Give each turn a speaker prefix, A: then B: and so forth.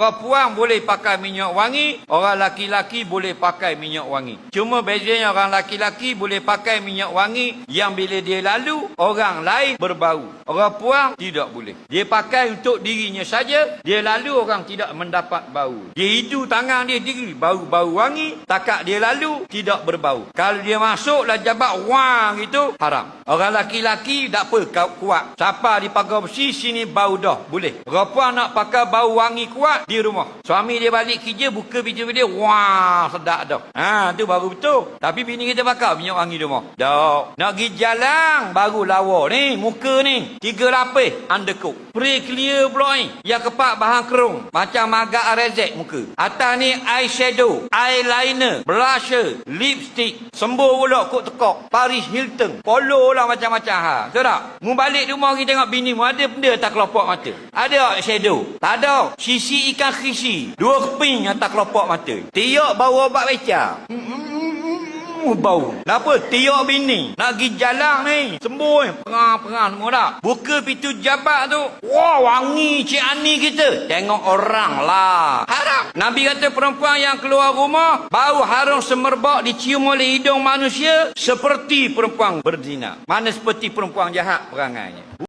A: Perempuan boleh pakai minyak wangi, orang laki-laki boleh pakai minyak wangi. Cuma bezanya orang laki-laki boleh pakai minyak wangi yang bila dia lalu, orang lain berbau. Orang puang tidak boleh. Dia pakai untuk dirinya saja, dia lalu orang tidak mendapat bau. Dia hidu tangan dia diri, bau-bau wangi, takak dia lalu, tidak berbau. Kalau dia masuk lah jabat wang itu, haram. Orang laki-laki tak apa, kau kuat. Siapa di pagar besi, sini bau dah, boleh. Perempuan nak pakai bau wangi kuat, di rumah. Suami dia balik kerja, buka biju dia, wah, sedap dah. Ha, tu baru betul. Tapi bini kita pakai minyak wangi rumah. Tak. Nak pergi jalan, baru lawa ni, muka ni. Tiga lapis, undercoat. Pre clear pula ni. Yang kepak bahan kerung. Macam magak rezek muka. Atas ni eyeshadow, eyeliner, blusher, lipstick. Sembuh pula kot tekok. Paris Hilton. Polo lah macam-macam ha. Tak? Mu balik rumah kita tengok bini mu ada benda tak kelopak mata. Ada shadow? Tak ada. Sisi ikan khisi. Dua keping atas kelopak mata. Tiok bau obat beca. Bau. Kenapa? Tiok bini. Nak pergi jalan ni. Sembuh ni. Perang-perang semua tak? Buka pintu jabat tu. Wah, wangi Cik Ani kita. Tengok orang lah. Haram. Nabi kata perempuan yang keluar rumah, bau harum semerbak dicium oleh hidung manusia, seperti perempuan berzina. Mana seperti perempuan jahat perangainya.